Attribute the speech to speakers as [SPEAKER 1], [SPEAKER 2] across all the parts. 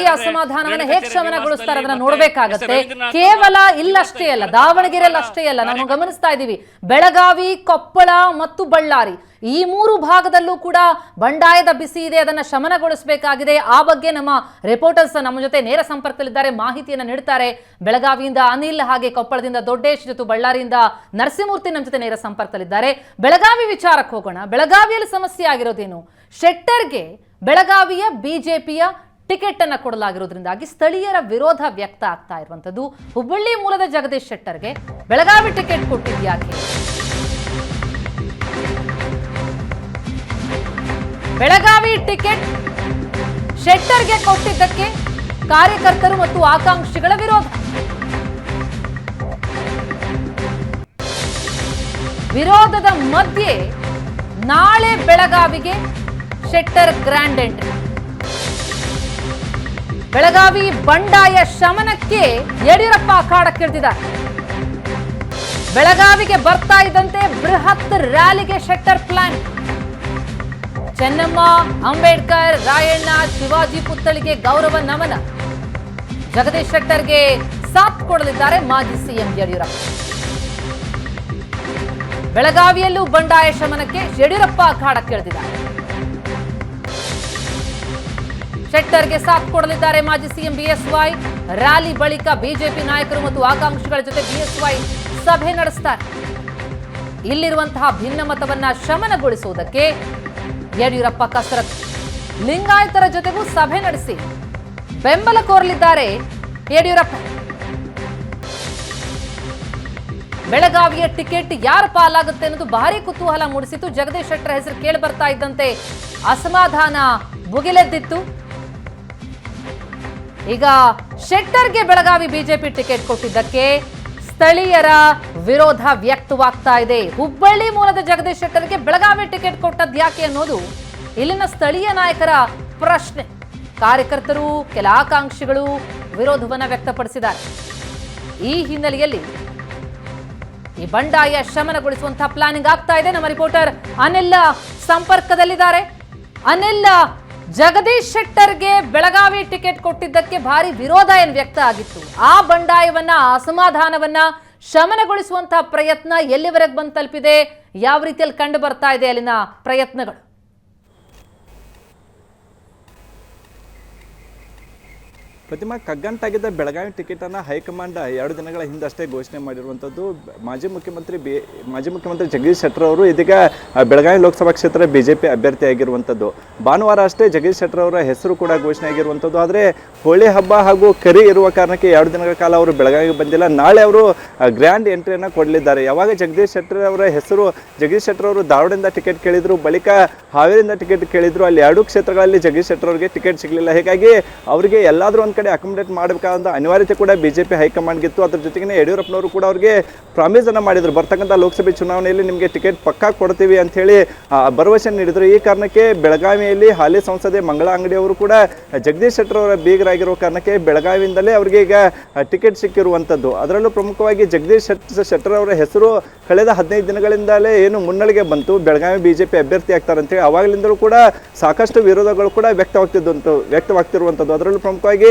[SPEAKER 1] ಈ ಅಸಮಾಧಾನವನ್ನು ಹೇಗೆ ಶಮನಗೊಳಿಸ್ತಾರೆ ಅದನ್ನ ನೋಡ್ಬೇಕಾಗತ್ತೆ. ಕೇವಲ ಇಲ್ಲಷ್ಟೇ ಅಲ್ಲ ದಾವಣಗೆರೆಯಲ್ಲಿ ಅಷ್ಟೇ ಅಲ್ಲ ನಾವು ಗಮನಿಸ್ತಾ ಇದ್ದೀವಿ ಬೆಳಗಾವಿ ಕೊಪ್ಪಳ ಮತ್ತು ಬಳ್ಳಾರಿ ಈ ಮೂರು ಭಾಗದಲ್ಲೂ ಕೂಡ ಬಂಡಾಯದ ಬಿಸಿ ಇದೆ ಅದನ್ನ ಶಮನಗೊಳಿಸಬೇಕಾಗಿದೆ. ಆ ಬಗ್ಗೆ ನಮ್ಮ ರಿಪೋರ್ಟರ್ಸ್ ನಮ್ಮ ಜೊತೆ ನೇರ ಸಂಪರ್ಕದಲ್ಲಿದ್ದಾರೆ ಮಾಹಿತಿಯನ್ನು ನೀಡ್ತಾರೆ. ಬೆಳಗಾವಿಯಿಂದ ಅನಿಲ್ ಹಾಗೆ ಕೊಪ್ಪಳದಿಂದ ದೊಡ್ಡೇಶ್ ಜೊತೆ ಬಳ್ಳಾರಿಯಿಂದ ನರಸಿಂಹಮೂರ್ತಿ ನಮ್ಮ ಜೊತೆ ನೇರ ಸಂಪರ್ಕದಲ್ಲಿದ್ದಾರೆ. ಬೆಳಗಾವಿ ವಿಚಾರಕ್ಕೆ ಹೋಗೋಣ. ಬೆಳಗಾವಿಯಲ್ಲಿ ಸಮಸ್ಯೆ ಆಗಿರೋದೇನು? ಶೆಟ್ಟರ್ಗೆ ಬೆಳಗಾವಿಯ ಬಿಜೆಪಿಯ ಟಿಕೆಟ್ ಅನ್ನು ಕೊಡಲಾಗಿರೋದ್ರಿಂದಾಗಿ ಸ್ಥಳೀಯರ ವಿರೋಧ ವ್ಯಕ್ತ ಆಗ್ತಾ ಇರುವಂಥದ್ದು. ಹುಬ್ಬಳ್ಳಿ ಮೂಲದ ಜಗದೀಶ್ ಶೆಟ್ಟರ್ಗೆ ಬೆಳಗಾವಿ ಟಿಕೆಟ್ ಕೊಟ್ಟಿದ್ಯಾಕೆ ಬೆಳಗಾವಿ ಟಿಕೆಟ್ ಶೆಟ್ಟರ್ಗೆ ಕೊಟ್ಟಿದ್ದಕ್ಕೆ ಕಾರ್ಯಕರ್ತರು ಮತ್ತು ಆಕಾಂಕ್ಷಿಗಳ ವಿರೋಧ. ವಿರೋಧದ ಮಧ್ಯೆ ನಾಳೆ ಬೆಳಗಾವಿಗೆ ಶೆಟ್ಟರ್ ಗ್ರ್ಯಾಂಡ್ ಎಂಟ್ರಿ. ಬೆಳಗಾವಿ ಬಂಡಾಯ ಶಮನಕ್ಕೆ ಯಡಿಯೂರಪ್ಪ ಅಖಾಡಕ್ಕಿಳಿದಿದ್ದಾರೆ ಬೆಳಗಾವಿಗೆ ಬರ್ತಾ ಇದ್ದಂತೆ ಬೃಹತ್ ರ್ಯಾಲಿಗೆ ಶೆಟ್ಟರ್ ಪ್ಲಾನ್. ಚೆನ್ನಮ್ಮ, ಅಂಬೇಡ್ಕರ್, ರಾಯಣ್ಣ, ಶಿವಾಜಿ ಪುತ್ಥಳಿಗೆ ಗೌರವ ನಮನ. ಜಗದೀಶ್ ಶೆಟ್ಟರ್ಗೆ ಸಾಥ್ ಕೊಡಲಿದ್ದಾರೆ ಮಾಜಿ ಸಿಎಂ ಯಡಿಯೂರಪ್ಪ. ಬೆಳಗಾವಿಯಲ್ಲೂ ಬಂಡಾಯ ಶಮನಕ್ಕೆ ಯಡಿಯೂರಪ್ಪ ಅಖಾಡಕ್ಕಿಳಿದಿದ್ದಾರೆ ಶೆಟ್ಟರ್ಗೆ ಸಾಥ್ ಕೊಡಲಿದ್ದಾರೆ ಮಾಜಿ ಸಿಎಂ ಬಿಎಸ್ವೈ. ರ್ಯಾಲಿ ಬಳಿಕ ಬಿಜೆಪಿ ನಾಯಕರು ಮತ್ತು ಆಕಾಂಕ್ಷಿಗಳ ಜೊತೆ ಬಿಎಸ್ವೈ ಸಭೆ ನಡೆಸ್ತಾರೆ. ಇಲ್ಲಿರುವಂತಹ ಭಿನ್ನಮತವನ್ನ ಶಮನಗೊಳಿಸುವುದಕ್ಕೆ ಯಡಿಯೂರಪ್ಪ ಕಸರತ್ತು. ಲಿಂಗಾಯತರ ಜೊತೆಗೂ ಸಭೆ ನಡೆಸಿ ಬೆಂಬಲ ಕೋರಲಿದ್ದಾರೆ ಯಡಿಯೂರಪ್ಪ. ಬೆಳಗಾವಿಯ ಟಿಕೆಟ್ ಯಾರ ಪಾಲಾಗುತ್ತೆ ಅನ್ನೋದು ಭಾರಿ ಕುತೂಹಲ ಮೂಡಿಸಿತು ಜಗದೀಶ್ ಶೆಟ್ಟರ್ ಹೆಸರು ಕೇಳಿ ಬರ್ತಾ ಇದ್ದಂತೆ ಅಸಮಾಧಾನ ಭುಗಿಲೆದ್ದಿತ್ತು ಈಗ ಶೆಟ್ಟರ್ಗೆ ಬೆಳಗಾವಿ ಬಿಜೆಪಿ ಟಿಕೆಟ್ ಕೊಟ್ಟಿದ್ದಕ್ಕೆ ಸ್ಥಳೀಯರ ವಿರೋಧ ವ್ಯಕ್ತವಾಗ್ತಾ ಇದೆ. ಹುಬ್ಬಳ್ಳಿ ಮೂಲದ ಜಗದೀಶ್ ಶೆಟ್ಟರ್ಗೆ ಬೆಳಗಾವಿ ಟಿಕೆಟ್ ಕೊಟ್ಟದ್ದು ಯಾಕೆ ಅನ್ನೋದು ಇಲ್ಲಿನ ಸ್ಥಳೀಯ ನಾಯಕರ ಪ್ರಶ್ನೆ. ಕಾರ್ಯಕರ್ತರು ಕೆಲ ಆಕಾಂಕ್ಷಿಗಳು ವಿರೋಧವನ್ನು ವ್ಯಕ್ತಪಡಿಸಿದ್ದಾರೆ. ಈ ಹಿನ್ನೆಲೆಯಲ್ಲಿ ಈ ಬಂಡಾಯ ಶಮನಗೊಳಿಸುವಂತಹ ಪ್ಲಾನಿಂಗ್ ಆಗ್ತಾ ಇದೆ. ನಮ್ಮ ರಿಪೋರ್ಟರ್ ಅನಿಲ್ ಸಂಪರ್ಕದಲ್ಲಿದ್ದಾರೆ. ಅನಿಲ್ ಜಗದೀಶ್ ಶೆಟ್ಟರ್ಗೆ ಬೆಳಗಾವಿ ಟಿಕೆಟ್ ಕೊಟ್ಟಿದ್ದಕ್ಕೆ ಭಾರಿ ವಿರೋಧ ಏನು ವ್ಯಕ್ತ ಆಗಿತ್ತು. ಆ ಬಂಡಾಯವನ್ನ ಅಸಮಾಧಾನವನ್ನ ಶಮನಗೊಳಿಸುವಂತಹ ಪ್ರಯತ್ನ ಎಲ್ಲಿವರೆಗೆ ಬಂದು ತಲುಪಿದೆ? ಯಾವ ರೀತಿಯಲ್ಲಿ ಕಂಡು ಬರ್ತಾ ಇದೆ ಅಲ್ಲಿನ ಪ್ರಯತ್ನಗಳು?
[SPEAKER 2] ಪ್ರತಿಮಾ ಕಗ್ಗಂಟಾಗಿದ್ದ ಬೆಳಗಾವಿ ಟಿಕೆಟನ್ನು ಹೈಕಮಾಂಡ್ ಎರಡು ದಿನಗಳ ಹಿಂದಷ್ಟೇ ಘೋಷಣೆ ಮಾಡಿರುವಂಥದ್ದು. ಮಾಜಿ ಮುಖ್ಯಮಂತ್ರಿ ಬಿ, ಮಾಜಿ ಮುಖ್ಯಮಂತ್ರಿ ಜಗದೀಶ್ ಶೆಟ್ಟರ್ ಅವರು ಇದೀಗ ಬೆಳಗಾವಿ ಲೋಕಸಭಾ ಕ್ಷೇತ್ರ ಬಿ ಜೆ ಪಿ ಅಭ್ಯರ್ಥಿಯಾಗಿರುವಂಥದ್ದು. ಭಾನುವಾರ ಅಷ್ಟೇ ಜಗದೀಶ್ ಶೆಟ್ಟರ್ ಅವರ ಹೆಸರು ಕೂಡ ಘೋಷಣೆ ಆಗಿರುವಂಥದ್ದು. ಆದರೆ ಹೋಳಿ ಹಬ್ಬ ಹಾಗೂ ಕರಿ ಇರುವ ಕಾರಣಕ್ಕೆ ಎರಡು ದಿನಗಳ ಕಾಲ ಅವರು ಬೆಳಗಾವಿಗೆ ಬಂದಿಲ್ಲ. ನಾಳೆ ಅವರು ಗ್ರ್ಯಾಂಡ್ ಎಂಟ್ರಿಯನ್ನು ಕೊಡಲಿದ್ದಾರೆ. ಯಾವಾಗ ಜಗದೀಶ್ ಶೆಟ್ಟರ್ ಅವರ ಹೆಸರು, ಜಗದೀಶ್ ಶೆಟ್ಟರ್ ಅವರು ಧಾರವಾಡದಿಂದ ಟಿಕೆಟ್ ಕೇಳಿದರು, ಬಳಿಕ ಹಾವೇರಿಯಿಂದ ಟಿಕೆಟ್ ಕೇಳಿದರು, ಅಲ್ಲಿ ಎರಡು ಕ್ಷೇತ್ರಗಳಲ್ಲಿ ಜಗದೀಶ್ ಶೆಟ್ಟರ್ ಅವರಿಗೆ ಟಿಕೆಟ್ ಸಿಗಲಿಲ್ಲ. ಹೀಗಾಗಿ ಅವರಿಗೆ ಎಲ್ಲಾದರೂ ಒಂದು ಕಡೆ ಅಕಾಮಿಡೇಟ್ ಮಾಡಬೇಕಾದ ಅನಿವಾರ್ಯತೆ ಕೂಡ ಬಿಜೆಪಿ ಹೈಕಮಾಂಡ್ಗಿತ್ತು ಅದ್ರ ಜೊತೆಗೆ ಯಡಿಯೂರಪ್ಪನವರು ಕೂಡ ಅವರಿಗೆ ಪ್ರಾಮಿಸ್ ಅನ್ನ ಮಾಡಿದ್ರು. ಬರ್ತಕ್ಕಂಥ ಲೋಕಸಭೆ ಚುನಾವಣೆಯಲ್ಲಿ ನಿಮಗೆ ಟಿಕೆಟ್ ಪಕ್ಕಾ ಕೊಡ್ತೀವಿ ಆ, ಭರವಸೆ ನೀಡಿದ್ರು. ಈ ಕಾರಣಕ್ಕೆ ಬೆಳಗಾವಿಯಲ್ಲಿ ಹಾಲಿ ಸಂಸದೆ ಮಂಗಳ ಅಂಗಡಿಯವರು ಕೂಡ ಜಗದೀಶ್ ಶೆಟ್ಟರ್ ಅವರ ಬೀಗರಾಗಿರುವ ಕಾರಣಕ್ಕೆ ಬೆಳಗಾವಿಯಿಂದಲೇ ಅವರಿಗೆ ಈಗ ಟಿಕೆಟ್ ಸಿಕ್ಕಿರುವಂಥದ್ದು ಅದರಲ್ಲೂ ಪ್ರಮುಖವಾಗಿ ಜಗದೀಶ್ ಶೆಟ್ ಶೆಟ್ಟರ್ ಅವರ ಹೆಸರು ಕಳೆದ ಹದಿನೈದು ದಿನಗಳಿಂದಲೇ ಏನು ಮುನ್ನಡೆಗೆ ಬಂತು. ಬೆಳಗಾವಿ ಬಿಜೆಪಿ ಅಭ್ಯರ್ಥಿ ಆಗ್ತಾರಂತೇಳಿ ಅವಾಗಲಿಂದಲೂ ಕೂಡ ಸಾಕಷ್ಟು ವಿರೋಧಗಳು ಕೂಡ ವ್ಯಕ್ತವಾಗ್ತಿದ್ದಂಥ ವ್ಯಕ್ತವಾಗ್ತಿರುವಂಥದ್ದು ಅದರಲ್ಲೂ ಪ್ರಮುಖವಾಗಿ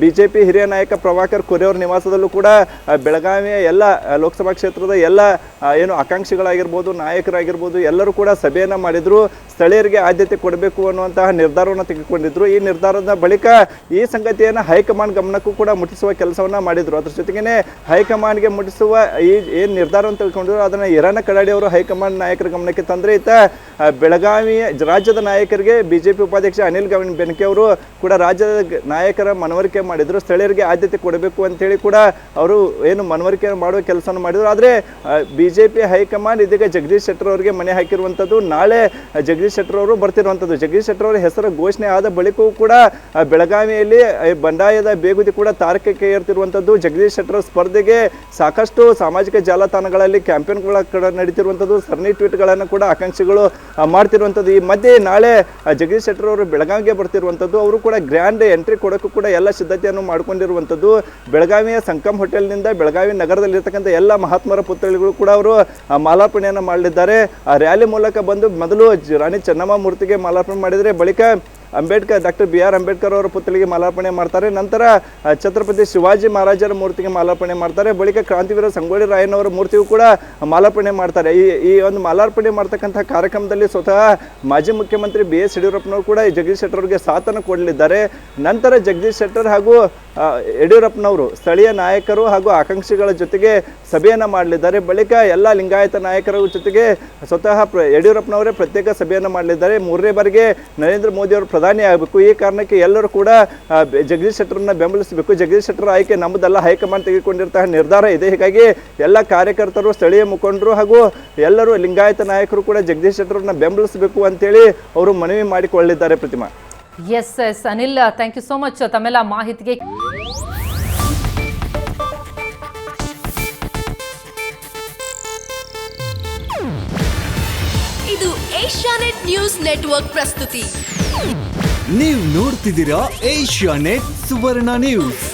[SPEAKER 2] ಬಿಜೆಪಿ ಹಿರಿಯ ನಾಯಕ ಪ್ರಭಾಕರ್ ಕೊರೆಯವರ ನಿವಾಸದಲ್ಲೂ ಕೂಡ ಬೆಳಗಾವಿಯ ಎಲ್ಲ ಲೋಕಸಭಾ ಕ್ಷೇತ್ರದ ಎಲ್ಲ ಏನು ಆಕಾಂಕ್ಷಿಗಳಾಗಿರ್ಬೋದು, ನಾಯಕರಾಗಿರ್ಬೋದು, ಎಲ್ಲರೂ ಕೂಡ ಸಭೆಯನ್ನು ಮಾಡಿದ್ರು. ಸ್ಥಳೀಯರಿಗೆ ಆದ್ಯತೆ ಕೊಡಬೇಕು ಅನ್ನುವಂತಹ ನಿರ್ಧಾರವನ್ನು ತೆಗೆದುಕೊಂಡಿದ್ರು. ಈ ನಿರ್ಧಾರದ ಬಳಿಕ ಈ ಸಂಗತಿಯನ್ನು ಹೈಕಮಾಂಡ್ ಗಮನಕ್ಕೂ ಕೂಡ ಮುಟ್ಟಿಸುವ ಕೆಲಸವನ್ನ ಮಾಡಿದ್ರು. ಅದ್ರ ಜೊತೆಗೇನೆ ಹೈಕಮಾಂಡ್ಗೆ ಮುಟ್ಟಿಸುವ ಈ ಏನು ನಿರ್ಧಾರವನ್ನು ತಿಳ್ಕೊಂಡಿದ್ರು ಅದನ್ನು ಇರಾನ ಕಡಾಡಿ ಅವರು ಹೈಕಮಾಂಡ್ ನಾಯಕರ ಗಮನಕ್ಕೆ ತಂದರೆ ಈತ ಬೆಳಗಾವಿಯ ರಾಜ್ಯದ ನಾಯಕರಿಗೆ ಬಿಜೆಪಿ ಉಪಾಧ್ಯಕ್ಷ ಅನಿಲ್ ಗವಿನ್ ಬೆನಕೆ ಅವರು ಕೂಡ ರಾಜ್ಯದ ನಾಯಕರ ನಾಯಕರ ಮನವರಿಕೆ ಮಾಡಿದ್ರು, ಸ್ಥಳೀಯರಿಗೆ ಆದ್ಯತೆ ಕೊಡಬೇಕು ಅಂತೇಳಿ ಕೂಡ ಅವರು ಏನು ಮನವರಿಕೆ ಮಾಡುವ ಕೆಲಸವನ್ನು ಮಾಡಿದ್ರು. ಆದರೆ ಬಿಜೆಪಿ ಹೈಕಮಾಂಡ್ ಇದೀಗ ಜಗದೀಶ್ ಶೆಟ್ಟರ್ ಅವರಿಗೆ ಮನೆ ಹಾಕಿರುವಂಥದ್ದು. ನಾಳೆ ಜಗದೀಶ್ ಶೆಟ್ಟರ್ ಅವರು ಬರ್ತಿರುವಂಥದ್ದು. ಜಗದೀಶ್ ಶೆಟ್ಟರ್ ಅವರ ಹೆಸರು ಘೋಷಣೆ ಆದ ಬಳಿಕವೂ ಕೂಡ ಬೆಳಗಾವಿಯಲ್ಲಿ ಬಂಡಾಯದ ಬೇಗುದಿ ಕೂಡ ತಾರಕಕ್ಕೆ ಏರ್ತಿರುವಂಥದ್ದು. ಜಗದೀಶ್ ಶೆಟ್ಟರ್ ಸ್ಪರ್ಧೆಗೆ ಸಾಕಷ್ಟು ಸಾಮಾಜಿಕ ಜಾಲತಾಣಗಳಲ್ಲಿ ಕ್ಯಾಂಪೇನ್ಗಳ ಕೂಡ ನಡೀತಿರುವಂಥದ್ದು. ಸರಣಿ ಟ್ವೀಟ್ಗಳನ್ನು ಕೂಡ ಆಕಾಂಕ್ಷಿಗಳು ಮಾಡ್ತಿರುವಂಥದ್ದು. ಈ ಮಧ್ಯೆ ನಾಳೆ ಜಗದೀಶ್ ಶೆಟ್ಟರ್ ಅವರು ಬೆಳಗಾವಿಗೆ ಬರ್ತಿರುವಂಥದ್ದು. ಅವರು ಕೂಡ ಗ್ರ್ಯಾಂಡ್ ಎಂಟ್ರಿ ಕೊಡೋಕ್ಕೂ ಕೂಡ ಎಲ್ಲ ಸಿದ್ಧತೆಯನ್ನು ಮಾಡಿಕೊಂಡಿರುವಂಥದ್ದು. ಬೆಳಗಾವಿಯ ಸಂಕಮ್ ಹೋಟೆಲ್ನಿಂದ ಬೆಳಗಾವಿ ನಗರದಲ್ಲಿರ್ತಕ್ಕಂಥ ಎಲ್ಲ ಮಹಾತ್ಮರ ಪುತ್ಥಳಿಗಳು ಕೂಡ ಅವರು ಮಾಲಾರ್ಪಣೆಯನ್ನು ಮಾಡಲಿದ್ದಾರೆ ಆ, ರ್ಯಾಲಿ ಮೂಲಕ ಬಂದು ಮೊದಲು ರಾಣಿ ಚೆನ್ನಮ್ಮ ಮೂರ್ತಿಗೆ ಮಾಲಾರ್ಪಣೆ ಮಾಡಿದರೆ, ಬಳಿಕ Ambedkar, doctor B R Ambedkar ಅವರ ಪುತ್ಥಳಿಗೆ ಮಾಲಾರ್ಪಣೆ ಮಾಡ್ತಾರೆ. ನಂತರ ಛತ್ರಪತಿ ಶಿವಾಜಿ ಮಹಾರಾಜರ ಮೂರ್ತಿಗೆ ಮಾಲಾರ್ಪಣೆ ಮಾಡ್ತಾರೆ. ಬಳಿಕ ಕ್ರಾಂತಿವೀರ ಸಂಗೊಳ್ಳಿ ರಾಯಣ್ಣವರ ಮೂರ್ತಿಗೂ ಕೂಡ ಮಾಲಾರ್ಪಣೆ ಮಾಡ್ತಾರೆ. ಈ ಈ ಒಂದು ಮಾಲಾರ್ಪಣೆ ಮಾಡ್ತಕ್ಕಂಥ ಕಾರ್ಯಕ್ರಮದಲ್ಲಿ ಸ್ವತಃ ಮಾಜಿ ಮುಖ್ಯಮಂತ್ರಿ ಬಿ ಎಸ್ ಯಡಿಯೂರಪ್ಪನವರು ಕೂಡ ಜಗದೀಶ್ ಶೆಟ್ಟರ್ ಅವರಿಗೆ ಕೊಡಲಿದ್ದಾರೆ. ನಂತರ ಜಗದೀಶ್ ಶೆಟ್ಟರ್ ಹಾಗೂ ಯಡಿಯೂರಪ್ಪನವರು ಸ್ಥಳೀಯ ನಾಯಕರು ಹಾಗೂ ಆಕಾಂಕ್ಷಿಗಳ ಜೊತೆಗೆ ಸಭೆಯನ್ನು ಮಾಡಲಿದ್ದಾರೆ. ಬಳಿಕ ಎಲ್ಲ ಲಿಂಗಾಯತ ನಾಯಕರ ಜೊತೆಗೆ ಸ್ವತಃ ಪ್ರ, ಯಡಿಯೂರಪ್ಪನವರೇ ಪ್ರತ್ಯೇಕ ಸಭೆಯನ್ನು ಮಾಡಲಿದ್ದಾರೆ. ಮೂರನೇ ಬಾರಿಗೆ ನರೇಂದ್ರ ಮೋದಿ ಅವರು ಪ್ರಧಾನಿ ಆಗಬೇಕು. ಈ ಕಾರಣಕ್ಕೆ ಎಲ್ಲರೂ ಕೂಡ ಜಗದೀಶ್ ಶೆಟ್ಟರನ್ನ ಬೆಂಬಲಿಸಬೇಕು. ಜಗದೀಶ್ ಶೆಟ್ಟರ್ ಆಯ್ಕೆ ನಮ್ಮದೆಲ್ಲ. ಹೈಕಮಾಂಡ್ ತೆಗೆದುಕೊಂಡಿರ್ತಕ್ಕ ನಿರ್ಧಾರ ಇದೆ. ಹೀಗಾಗಿ ಎಲ್ಲ ಕಾರ್ಯಕರ್ತರು, ಸ್ಥಳೀಯ ಮುಖಂಡರು ಹಾಗೂ ಎಲ್ಲರೂ ಲಿಂಗಾಯತ ನಾಯಕರು ಕೂಡ ಜಗದೀಶ್ ಶೆಟ್ಟರನ್ನ ಬೆಂಬಲಿಸಬೇಕು ಅಂತೇಳಿ ಅವರು ಮನವಿ ಮಾಡಿಕೊಳ್ಳಿದ್ದಾರೆ Pratima.
[SPEAKER 1] S S Anil thank you so much ತಮ್ಮೆಲ್ಲ ಮಾಹಿತಿಗೆ
[SPEAKER 3] ಇದು ಏಷ್ಯಾನೆಟ್ ನ್ಯೂಸ್ ನೆಟ್ವರ್ಕ್ ಪ್ರಸ್ತುತಿ.
[SPEAKER 4] ನೀವು ನೋಡ್ತಿದ್ದೀರಾ ಏಷ್ಯಾ ನೆಟ್ ಸುವರ್ಣ ನ್ಯೂಸ್.